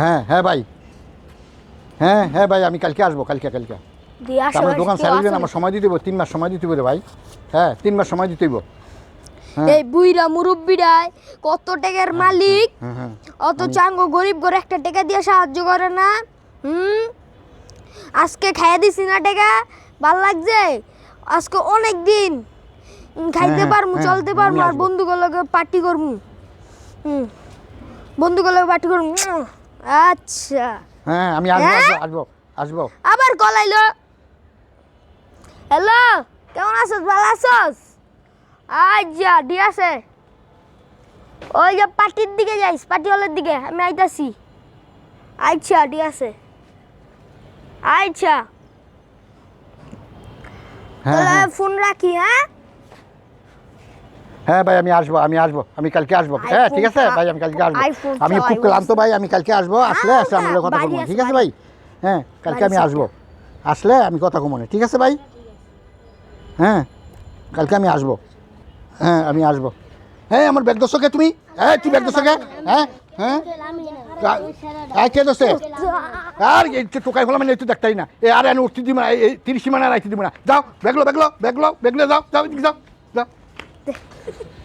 হ্যাঁ হ্যাঁ ভাই। হ্যাঁ হ্যাঁ ভাই আমি কালকে আসব কালকে কালকে। আপনার দোকান আসো। আমার সময় দিতে তিন মাস সময় দিতে হবে রে ভাই। হ্যাঁ তিন মাস সময় দিতে হইব। হ্যাঁ। এই বুইরা মুরব্বিরাই কত টাকার মালিক? হ্যাঁ হ্যাঁ। অত চাঙ্গো গরিব করে একটা টাকা দিয়ে সাহায্য করে না? হুম? আজকে খাইয়া দিছি না টাকা? ভালো লাগছে? আজকে অনেক দিন। খাইতে পারমু চলতে পারমু আর। বন্ধুগুলোকে পার্টি করমু। হুম বন্ধুগুলোকে পার্টি করমু। আচ্ছা। হ্যাঁ আমি আসব হ্যাঁ? আসব আসব আবার কলাইলো হ্যালো কেমন আছস? ভালো আছস? আচ্ছা ঠিক আছে। ওই যে পার্টির দিকে যাইস পার্টি হলের দিকে আমি আইতাছি। আচ্ছা ঠিক আছে। আচ্ছা তাহলে হ্যাঁ। ফোন রাখি হ্যাঁ? হ্যাঁ ভাই আমি আসব আমি আসব আমি কালকে আসব। হ্যাঁ ঠিক আছে ভাই আমি কালকে আসব। আমি খুব ক্লান্ত ভাই আমি কালকে আসব আসলে হ্যাঁ, আসলে আমি কথা কমো ঠিক আছে ভাই? হ্যাঁ কালকে আমি আসব। আসলে আমি কথা কমনে ঠিক আছে ভাই? হ্যাঁ কালকে আমি আসব। হ্যাঁ আমি আসব। হ্যাঁ আমার ব্যাগ দোষকে তুমি? হ্যাঁ তুই ব্যাগ দোষকে হ্যাঁ হ্যাঁ? হ্যাঁ কে দোষে আর টোকাই মানে দেখতাই না। এ আর আমি উঠতে দিব না এই তিরিশ মানে আর আইতে দিব না। যাও ব্যাগলো ব্যাগলো ব্যাগলো ব্যাগলো যাও যাও যাও। যাও